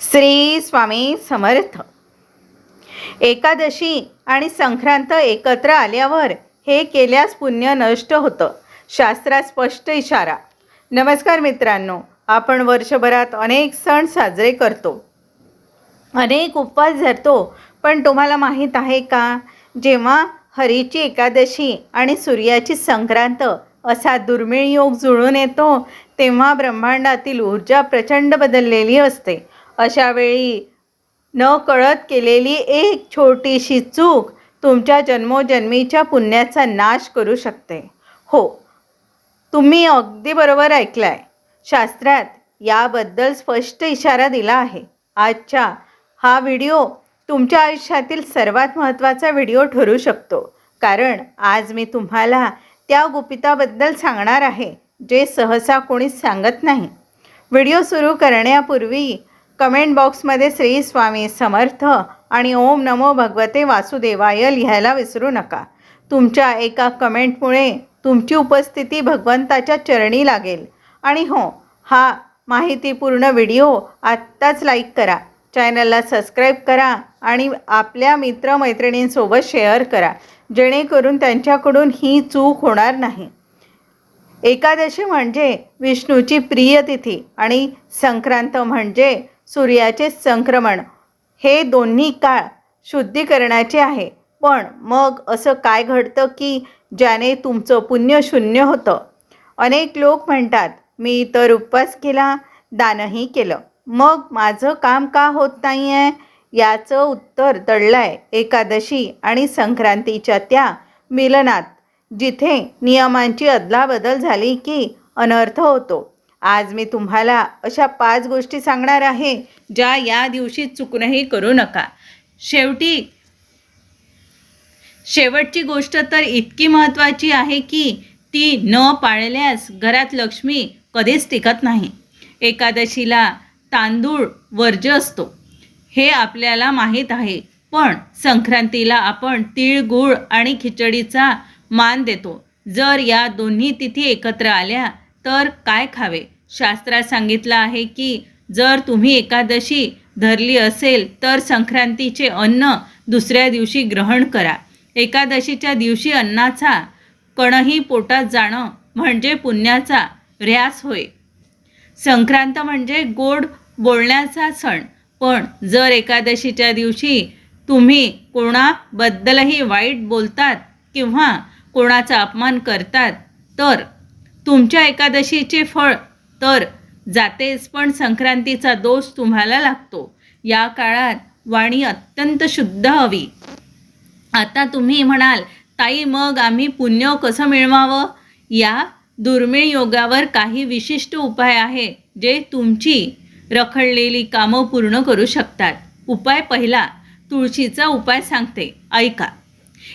श्री स्वामी समर्थ. एकादशी आणि संक्रांत एकत्र आल्यावर हे केल्यास पुण्य नष्ट होतं शास्त्रात स्पष्ट इशारा. नमस्कार मित्रांनो आपण वर्षभरात अनेक सण साजरे करतो. अनेक उपवास धरतो पण तुम्हाला माहीत आहे का? जेव्हा हरीची एकादशी आणि सूर्याची संक्रांत असा दुर्मिळ योग जुळून येतो तेव्हा ब्रह्मांडातील ऊर्जा प्रचंड बदललेली असते. अशावेळी न कळत केलेली एक छोटीशी चूक तुमच्या जन्मोजन्मीच्या पुण्याचा नाश करू शकते. हो तुम्ही अगदी बरोबर ऐकलाय. शास्त्रात याबद्दल स्पष्ट इशारा दिला आहे. आजच्या हा व्हिडिओ तुमच्या आयुष्यातील सर्वात महत्त्वाचा व्हिडिओ ठरू शकतो. कारण आज मी तुम्हाला त्या गुपिताबद्दल सांगणार आहे जे सहसा कोणीच सांगत नाही. व्हिडिओ सुरू करण्यापूर्वी कमेंट बॉक्समध्ये श्री स्वामी समर्थ आणि ओम नमो भगवते वासुदेवाय लिहायला विसरू नका. तुमच्या एका कमेंटमुळे तुमची उपस्थिती भगवंताच्या चरणी लागेल. आणि हो हा माहितीपूर्ण व्हिडिओ आत्ताच लाईक करा. चॅनलला सबस्क्राईब करा आणि आपल्या मित्रमैत्रिणींसोबत शेअर करा. जेणेकरून त्यांच्याकडून ही चूक होणार नाही. एकादशी म्हणजे विष्णूची प्रिय तिथी आणि संक्रांत म्हणजे सूर्याचे संक्रमण हे दोन्ही काळ शुद्धीकरणाचे आहे. पण मग असं काय घडतं की ज्याने तुमचं पुण्य शून्य होतं? अनेक लोक म्हणतात मी तर उपवास केला दानही केलं. मग माझं काम का होत नाही आहे याचं उत्तर दडलं आहे एकादशी आणि संक्रांतीच्या त्या मिलनात जिथे नियमांची अदलाबदल झाली की अनर्थ होतो. आज मी तुम्हाला अशा पाच गोष्टी सांगणार आहे ज्या या दिवशी चुकूनही करू नका. शेवटी शेवटची गोष्ट तर इतकी महत्त्वाची आहे की ती न पाळल्यास घरात लक्ष्मी कधीच टिकत नाही. एकादशीला तांदूळ वर्ज्य असतो. हे आपल्याला माहीत आहे पण संक्रांतीला आपण तीळ गूळ आणि खिचडीचा मान देतो. जर या दोन्ही तिथी एकत्र आल्या तर काय खावे? शास्त्रात सांगितलं आहे की जर तुम्ही एकादशी धरली असेल तर संक्रांतीचे अन्न दुसऱ्या दिवशी ग्रहण करा. एकादशीच्या दिवशी अन्नाचा कणही पोटात जाणं म्हणजे पुण्याचा ऱ्यास होय. संक्रांत म्हणजे गोड बोलण्याचा सण. पण जर एकादशीच्या दिवशी तुम्ही कोणाबद्दलही वाईट बोलतात किंवा कोणाचा अपमान करतात तर तुमच्या एकादशीचे फळ तर जातेच पण संक्रांतीचा दोष तुम्हाला लागतो. या काळात वाणी अत्यंत शुद्ध हवी. आता तुम्ही म्हणाल ताई मग आम्ही पुण्य कसं मिळवावं या दुर्मिळ योगावर काही विशिष्ट उपाय आहे जे तुमची रखडलेली कामं पूर्ण करू शकतात. उपाय पहिला तुळशीचा उपाय सांगते. ऐका.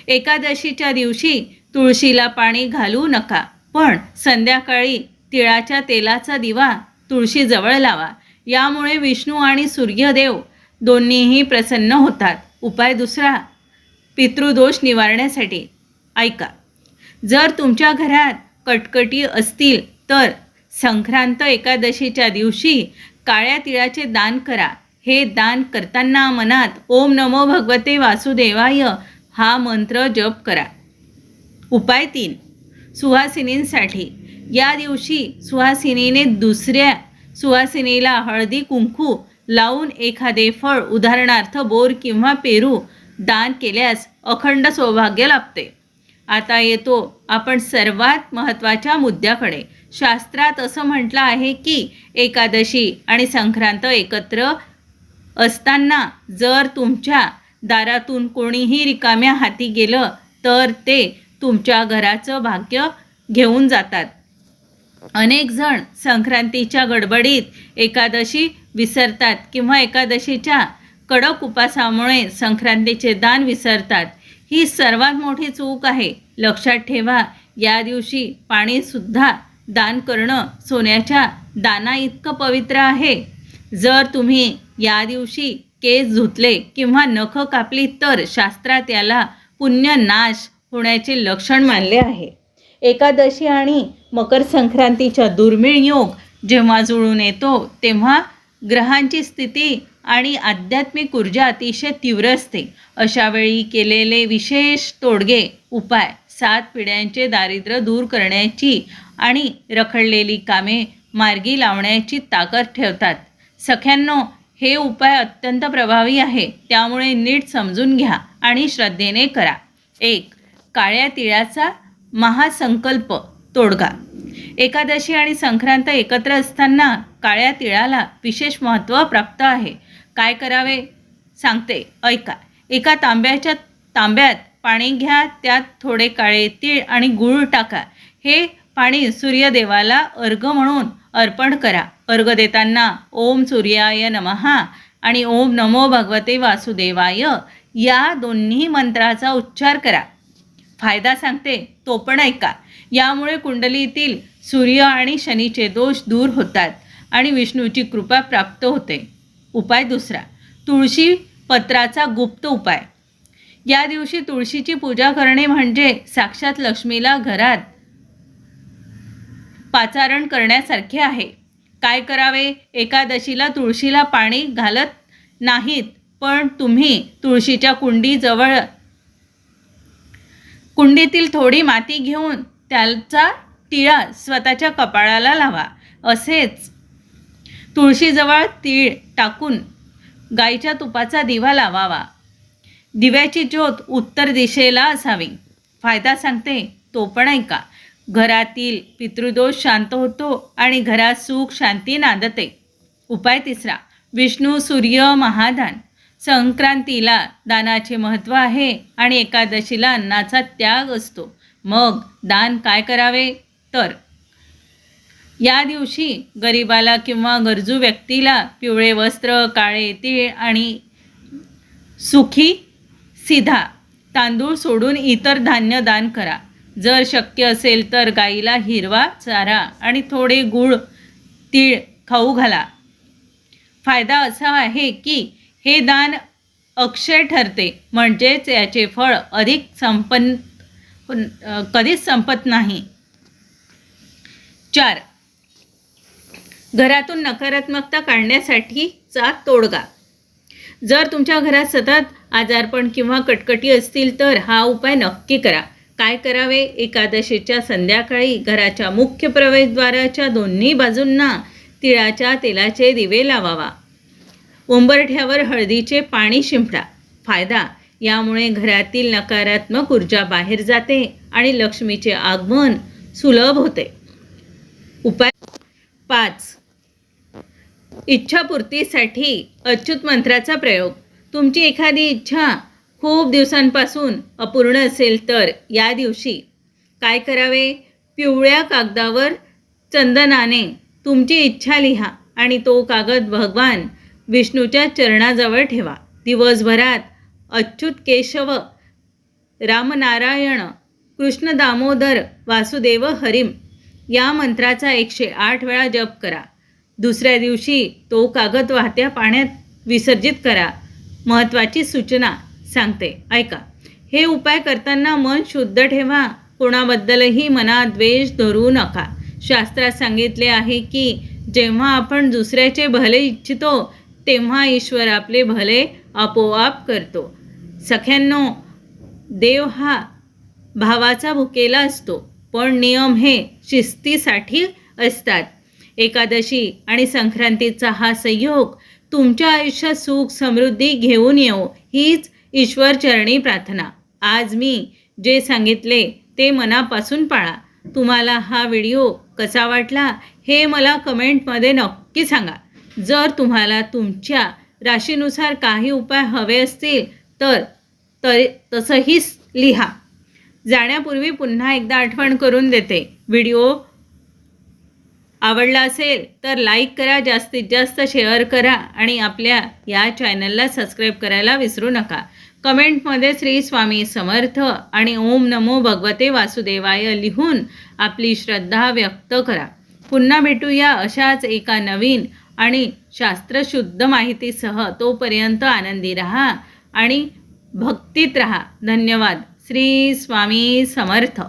एकादशीच्या दिवशी तुळशीला पाणी घालू नका. पण संध्याकाळी तिळाच्या तेलाचा दिवा तुळशीजवळ लावा. यामुळे विष्णू आणि सूर्यदेव दोन्हीही प्रसन्न होतात. उपाय दुसरा पितृदोष निवारण्यासाठी. ऐका जर तुमच्या घरात कटकटी असतील तर संक्रांत एकादशीच्या दिवशी काळ्या तिळाचे दान करा. हे दान करताना मनात ओम नमो भगवते वासुदेवाय हा मंत्र जप करा. उपाय तीन सुहासिनींसाठी. या दिवशी सुहासिनीने दुसऱ्या सुहासिनीला हळदी कुंकू लावून एखादे फळ उदाहरणार्थ बोर किंवा पेरू दान केल्यास अखंड सौभाग्य लाभते. आता येतो आपण सर्वात महत्त्वाच्या मुद्द्याकडे. शास्त्रात असं म्हटलं आहे की एकादशी आणि संक्रांत एकत्र असताना जर तुमच्या दारातून कोणीही रिकाम्या हाती गेलं तर ते तुमच्या घराचं भाग्य घेऊन जातात. अनेक जण संक्रांतीच्या गडबडीत एकादशी विसरतात किंवा एकादशीच्या कडक उपासामुळे संक्रांतीचे दान विसरतात. ही सर्वात मोठी चूक आहे. लक्षात ठेवा या दिवशी पाणीसुद्धा दान करणं सोन्याच्या दाना इतकं पवित्र आहे. जर तुम्ही या दिवशी केस धुतले किंवा नख कापली तर शास्त्रात याला पुण्यनाश होण्याचे लक्षण मानले आहे. एकादशी आणि मकर संक्रांतीच्या दुर्मिळ योग जेव्हा जुळून येतो तेव्हा ग्रहांची स्थिती आणि आध्यात्मिक ऊर्जा अतिशय तीव्र असते. अशा वेळी केलेले विशेष तोडगे उपाय सात पिढ्यांचे दारिद्र्य दूर करण्याची आणि रखडलेली कामे मार्गी लावण्याची ताकद ठेवतात. सख्यांनो हे उपाय अत्यंत प्रभावी आहे. त्यामुळे नीट समजून घ्या आणि श्रद्धेने करा. एक काळ्या तिळाचा महासंकल्प तोडगा. एकादशी आणि संक्रांत एकत्र असताना काळ्या तिळाला विशेष महत्त्व प्राप्त आहे. काय करावे? सांगते. ऐका. एका तांब्याच्या तांब्यात पाणी घ्या त्यात थोडे काळे तीळ आणि गूळ टाका. हे पाणी सूर्यदेवाला अर्घ म्हणून अर्पण करा. अर्घ देताना ओम सूर्याय नमहा आणि ओम नमो भगवते वासुदेवाय. या दोन्ही मंत्राचा उच्चार करा. फायदा सांगते तो पण ऐका. यामुळे कुंडलीतील सूर्य आणि शनीचे दोष दूर होतात आणि विष्णूची कृपा प्राप्त होते. उपाय दुसरा तुळशी पत्राचा गुप्त उपाय. या दिवशी तुळशीची पूजा करणे म्हणजे साक्षात लक्ष्मीला घरात पाचारण करण्यासारखे आहे. काय करावे? एकादशीला तुळशीला पाणी घालत नाहीत पण तुम्ही तुळशीच्या कुंडीजवळ कुंडीतील थोडी माती घेऊन त्याचा टिळा स्वतःच्या कपाळाला लावा असेच. तुळशीजवळ तीळ टाकून गाईच्या तुपाचा दिवा लावावा. दिव्याची ज्योत उत्तर दिशेला असावी. फायदा सांगते तो पण ऐका. घरातील पितृदोष शांत होतो आणि घरात सुख शांती नांदते. उपाय तिसरा विष्णू सूर्य महाधान संक्रांतीला दानाचे महत्त्व आहे आणि एकादशीला अन्नाचा त्याग असतो. मग दान काय करावे? तर या दिवशी गरिबाला किंवा गरजू व्यक्तीला पिवळे वस्त्र काळे तीळ आणि सुखी सिधा तांदूळ सोडून इतर धान्य दान करा. जर शक्य असेल तर गाईला हिरवा चारा आणि थोडे गूळ तीळ खाऊ घाला. फायदा असा आहे की हे दान अक्षय ठरते. म्हणजेच याचे फळ अधिक संपन्न कधीच संपत नाही. चार. घरातून नकारात्मकता काढण्यासाठीचा तोडगा. जर तुमच्या घरात सतत आजारपण किंवा कटकटी असतील तर हा उपाय नक्की करा. काय करावे? एकादशीच्या संध्याकाळी घराच्या मुख्य प्रवेशद्वाराच्या दोन्ही बाजूंना तिळाच्या तेलाचे दिवे लावावा. उंबरठ्यावर हळदीचे पाणी शिंपडा. फायदा? यामुळे घरातील नकारात्मक ऊर्जा बाहेर जाते आणि लक्ष्मीचे आगमन सुलभ होते. उपाय? पाच. इच्छापूर्तीसाठी अच्युत मंत्राचा प्रयोग. तुमची एखादी इच्छा खूप दिवसांपासून अपूर्ण असेल तर या दिवशी काय करावे? पिवळ्या कागदावर चंदनाने तुमची इच्छा लिहा आणि तो कागद भगवान विष्णूच्या चरणाजवळ ठेवा. दिवसभरात अच्युत केशव रामनारायण कृष्ण दामोदर वासुदेव हरिम या मंत्राचा एकशे आठ वेळा जप करा. दुसऱ्या दिवशी तो कागद वाहत्या पाण्यात विसर्जित करा. महत्त्वाची सूचना सांगते. ऐका. हे उपाय करताना मन शुद्ध ठेवा. कोणाबद्दलही मनात द्वेष धरू नका. शास्त्रात सांगितले आहे की जेव्हा आपण दुसऱ्याचे भले इच्छितो तेव्हा ईश्वर आपले भले आपोआप करतो. सख्यांनो देव हा भावाचा भुकेला असतो पण नियम हे शिस्तीसाठी असतात. एकादशी आणि संक्रांतीचा हा संयोग तुमच्या आयुष्यात सुख समृद्धी घेऊन येऊ हीच ईश्वर चरणी प्रार्थना. आज मी जे सांगितले ते मनापासून पाळा. तुम्हाला हा व्हिडिओ कसा वाटला हे मला कमेंटमध्ये नक्की सांगा. जर तुम्हाला तुमच्या राशीनुसार काही उपाय हवे असतील तर तरी तसंही लिहा. जाण्यापूर्वी पुन्हा एकदा आठवण करून देते. व्हिडिओ आवडला असेल तर लाईक करा जास्तीत जास्त शेअर करा आणि आपल्या या चॅनलला सबस्क्राईब करायला विसरू नका. कमेंटमध्ये श्री स्वामी समर्थ आणि ओम नमो भगवते वासुदेवाय लिहून आपली श्रद्धा व्यक्त करा. पुन्हा भेटूया अशाच एका नवीन आणि शास्त्रशुद्ध माहितीसह तोपर्यंत आनंदी रहा आणि भक्तीत रहा. धन्यवाद. श्री स्वामी समर्थ.